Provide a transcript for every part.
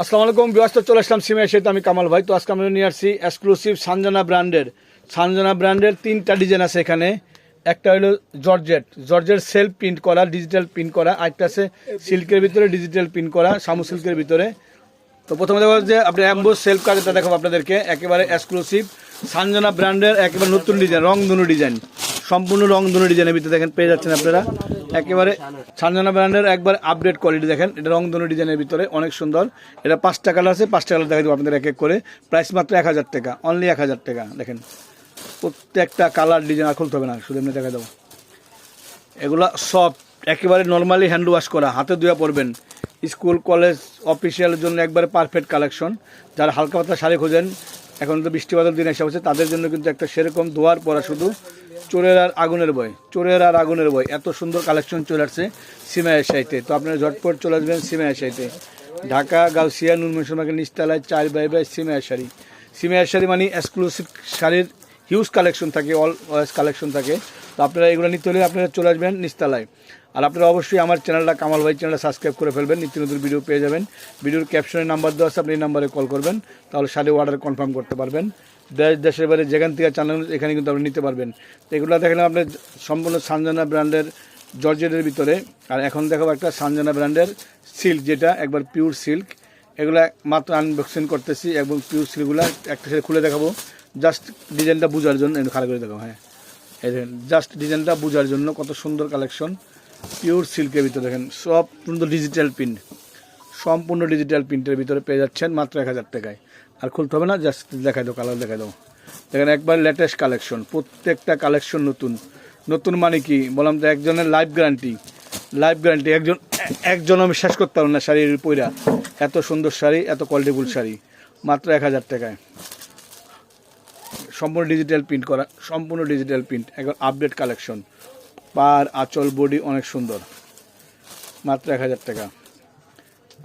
আসসালামু আলাইকুম ব্যস্ত চলে আসলাম সিমে এসে আমি কামাল ভাই। তো আজকে আমরা নিয়ে আসছি এক্সক্লুসিভ সানজানা ব্র্যান্ডের। সানজানা ব্র্যান্ডের তিনটা ডিজাইন আছে এখানে। একটা হলো জর্জেট। জর্জের সেলফ প্রিন্ট করা ডিজিটাল প্রিন্ট করা। আরেকটা আছে সিল্কের ভিতরে ডিজিটাল প্রিন্ট করা সামু সিল্কের ভিতরে। তো প্রথমে দেখো যে আপনি অ্যাম্বো সেলফ কার্ডটা দেখাবো আপনাদেরকে। একেবারে এক্সক্লুসিভ সানজানা ব্র্যান্ডের একেবারে নতুন ডিজাইন রং দুনো ডিজাইন সম্পূর্ণ রং দুনো ডিজাইনের ভিতরে দেখেন, পেয়ে যাচ্ছেন আপনারা। একেবারে সানজানা ব্র্যান্ডের একবার আপডেট কোয়ালিটি দেখেন। এটা রং দুনো ডিজাইনের ভিতরে, অনেক সুন্দর। এটা পাঁচটা কালার আছে, পাঁচটা কালার দেখা দেবো আপনাদের এক এক করে। প্রাইস মাত্র এক হাজার টাকা অনলি এক হাজার টাকা, দেখেন। প্রত্যেকটা কালার ডিজাইন আর খুলতে হবে না, শুধু এমনি দেখা দেবো। এগুলা সব একেবারে নর্মালি হ্যান্ড ওয়াশ করা, হাতে ধুয়া পড়বেন স্কুল কলেজ অফিসিয়ালের জন্য একবারে পারফেক্ট কালেকশন যারা হালকা পাতলা শাড়ি খোঁজেন, এখন তো বৃষ্টিপাতের দিন এসে হচ্ছে তাদের জন্য কিন্তু একটা সেরকম ধোয়ার পরা শুধু চোরের আর আগুনের বই চোরের আর আগুনের বই এত সুন্দর কালেকশন চলে আসছে সিমায়ের সাইতে তো আপনারা ঝটপট চলে আসবেন সিমায়ের সাইতে ঢাকা, গাউসিয়া নুনমনসমাকে নিচতলায় চার বাই বাই সিমায়ের শাড়ি সিমায়ের শাড়ি মানে এক্সক্লুসিভ শাড়ির হিউজ কালেকশন থাকে অল ওয়েস কালেকশন থাকে। তো আপনারা এগুলো নিতে হলে আপনারা চলে আসবেন নিস্তালায় আর আপনারা অবশ্যই আমার চ্যানেলটা, কামাল ভাই চ্যানেলটা সাবস্ক্রাইব করে ফেলবেন, নিত্য নতুন ভিডিও পেয়ে যাবেন। ভিডিওর ক্যাপশনের নাম্বার দেওয়া আছে, আপনি এই নাম্বারে কল করবেন, তাহলে শাড়ি অর্ডার কনফার্ম করতে পারবেন। দেশ, দেশের বাইরে যেখান থেকে চ্যানেল এখানে কিন্তু আপনি নিতে পারবেন। তো এগুলো দেখেন আপনার সম্পূর্ণ সানজানা ব্র্যান্ডের জর্জেটের ভিতরে। আর এখন দেখাবো একটা সানজানা ব্র্যান্ডের সিল্ক যেটা একবার পিওর সিল্ক এগুলা মাত্র আনবক্সিং করতেছি এবং পিওর সিল্কগুলো একটা সাথে খুলে দেখাবো। জাস্ট ডিজাইনটা বোঝার জন্য খারাপ করে দেখাবো হ্যাঁ। এই দেখেন জাস্ট ডিজাইনটা বোঝার জন্য কত সুন্দর কালেকশন পিওর সিল্কের ভিতরে দেখেন, সব সুন্দর ডিজিটাল প্রিন্ট সম্পূর্ণ ডিজিটাল প্রিন্টের ভিতরে পেয়ে যাচ্ছেন মাত্র এক হাজার টাকায়। আর খুলতে হবে না জাস্ট দেখাই দাও কালার দেখাই দাও। দেখেন, একবার লেটেস্ট কালেকশন প্রত্যেকটা কালেকশন নতুন। নতুন মানে কি? বললাম তো, একজনের লাইফ গ্যারান্টি লাইফ গ্যারান্টি একজন একজন আমি শেষ করতে পারব না শাড়ির পইরা। এত সুন্দর শাড়ি, এত কোয়ালিটিফুল শাড়ি, মাত্র এক হাজার টাকায়। সম্পূর্ণ ডিজিটাল প্রিন্ট করা, সম্পূর্ণ ডিজিটাল প্রিন্ট একবার আপডেট কালেকশন পার আঁচল বডি অনেক সুন্দর। মাত্র এক হাজার টাকা।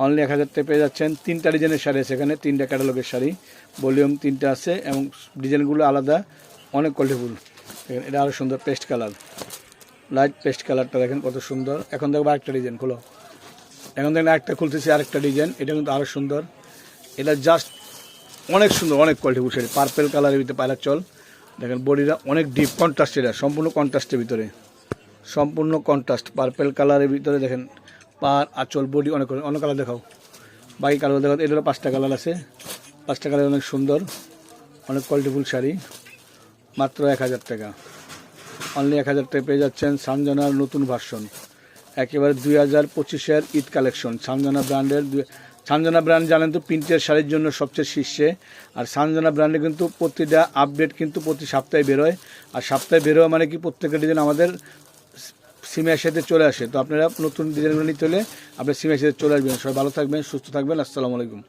অনলি এক হাজার টাকা পেয়ে যাচ্ছেন তিনটা ডিজাইনের শাড়ি আছে এখানে, তিনটা ক্যাটালগের শাড়ি। ভলিউম তিনটা আছে এবং ডিজাইনগুলো আলাদা, অনেক কোয়ালিটিফুল এটা আরও সুন্দর পেস্ট কালার লাইট পেস্ট কালারটা দেখেন কত সুন্দর। এখন দেখব আরেকটা ডিজাইন খোলো। এখন দেখেন আরেকটা খুলতেছি, আরেকটা ডিজাইন এটা কিন্তু আরও সুন্দর। এটা জাস্ট অনেক সুন্দর, অনেক কোয়ালিটিফুল শাড়ি পার্পেল কালারের ভিতরে পায়রা চল। দেখেন, বডিটা অনেক ডিপ কন্ট্রাস্ট এটা সম্পূর্ণ কন্ট্রাস্টের ভিতরে। সম্পূর্ণ কন্ট্রাস্ট পার্পেল কালারের ভিতরে দেখেন, পার আঁচল বডি অনেক অনেক কালার দেখাও। বাকি কালার দেখাও এটা হলো পাঁচটা কালার আছে। পাঁচটা কালার অনেক সুন্দর, অনেক কোয়ালিটিফুল শাড়ি। মাত্র এক হাজার টাকা। অনলি এক হাজার টাকা পেয়ে যাচ্ছেন সানজানার নতুন ভার্সন একেবারে দুই হাজার পঁচিশের ঈদ কালেকশন সানজানা ব্র্যান্ডের সানজানা ব্র্যান্ড জানেন তো, প্রিন্টের শাড়ির জন্য সবচেয়ে শীর্ষে। আর সানজানা ব্র্যান্ডে কিন্তু প্রতিটা আপডেট কিন্তু প্রতি সপ্তাহে বেরোয়। আর সপ্তাহে বেরোয় মানে কি, প্রত্যেকটা ডিজাইন আমাদের সিমের সাথে চলে আসে। তো আপনারা নতুন ডিজাইনগুলো নিতে হলে আপনার সিমের সাথে চলে আসবেন। সবাই ভালো থাকবেন, সুস্থ থাকবেন। আসসালামু আলাইকুম।